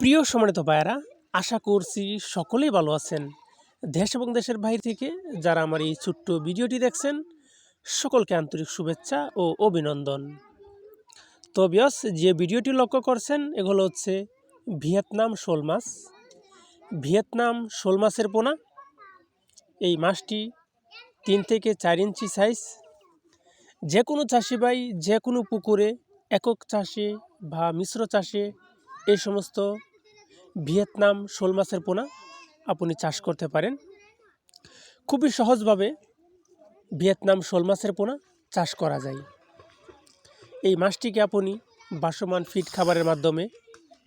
প্রিয় সম্মানিত ভাইয়ারা, আশা করছি সকলেই ভালো আছেন। দেশ এবং দেশের বাইরে থেকে যারা আমার এই ছোট্ট ভিডিওটি দেখছেন, সকলকে আন্তরিক শুভেচ্ছা ও অভিনন্দন। তো বিয়স যে ভিডিওটি লক্ষ্য করছেন, এগুলো হচ্ছে ভিয়েতনাম শোল মাছ। ভিয়েতনাম শোল মাছের পোনা। এই মাছটি তিন থেকে চার ইঞ্চি সাইজ যে কোনো চাষি ভাই, যে কোনো পুকুরে একক চাষে বা মিশ্র চাষে এই সমস্ত ভিয়েতনাম শোল মাছের পোনা আপনি চাষ করতে পারেন। খুবই সহজভাবে ভিয়েতনাম শোল মাছের পোনা চাষ করা যায়। এই মাছটিকে আপনি বাসমান ফিড খাবারের মাধ্যমে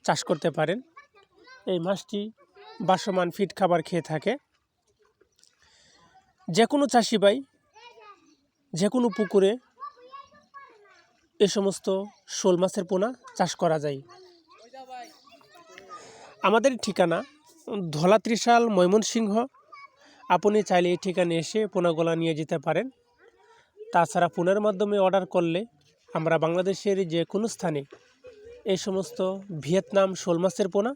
চাষ করতে পারেন। এই মাছটি বাসমান ফিড খাবার খেয়ে থাকে। যে কোনো চাষি ভাই যে কোনো পুকুরে এ সমস্ত শোল মাছের পোনা চাষ করা যায়। আমাদের ঠিকানা ধলা ত্রিশাল ময়মনসিংহ। আপনি চাইলে এই ঠিকানে এসে পোনাগুলা নিয়ে যেতে পারেন। তাছাড়া ফোনের মাধ্যমে অর্ডার করলে আমরা বাংলাদেশের যে কোনো স্থানে এই সমস্ত ভিয়েতনাম শোল মাছের পোনা,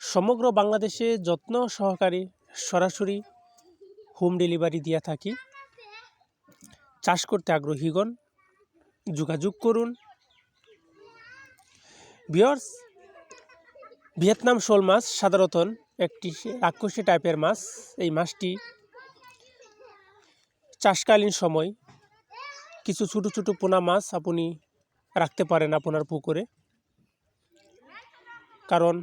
সমগ্র বাংলাদেশে যত্ন সহকারে সরাসরি হোম ডেলিভারি দিয়ে থাকি। চাষ করতে আগ্রহীগণ যোগাযোগ করুন। বিয়ার্স ভিয়েতনাম শোল মাছ সাধারণত একটি রাক্ষসী টাইপের মাছ। এই মাছটি চাষকালীন সময় কিছু ছোটো ছোটো পোনা মাছ আপনি রাখতে পারেন আপনার পুকুরে। কারণ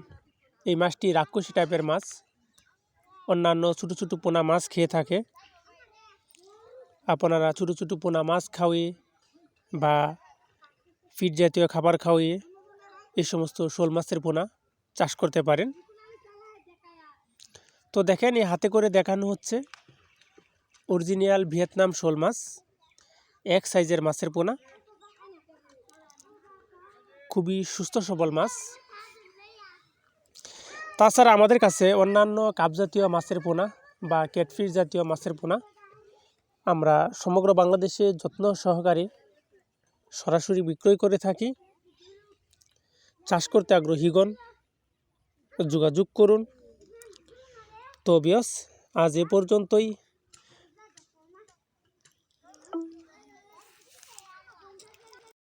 এই মাছটি রাক্ষসী টাইপের মাছ, অন্যান্য ছোটো ছোটো পোনা মাছ খেয়ে থাকে। আপনারা ছোটো ছোটো পোনা মাছ খাওয়িয়ে বা ফিট জাতীয় খাবার খাওয়িয়ে এই সমস্ত শোল মাছের পোনা চাষ করতে পারেন। তো দেখেন, এই হাতে করে দেখানো হচ্ছে অরিজিনাল ভিয়েতনাম শোল মাছ, এক সাইজের মাছের পোনা। খুবই সুস্থ সবল মাছ। তাছাড়া আমাদের কাছে অন্যান্য কাপ জাতীয় মাছের পোনা বা ক্যাটফিশ জাতীয় মাছের পোনা আমরা সমগ্র বাংলাদেশে যত্ন সহকারে সরাসরি বিক্রয় করে থাকি। চাষ করতে আগ্রহীগণ যোগাযোগ করুন। তো আজ এ পর্যন্তই।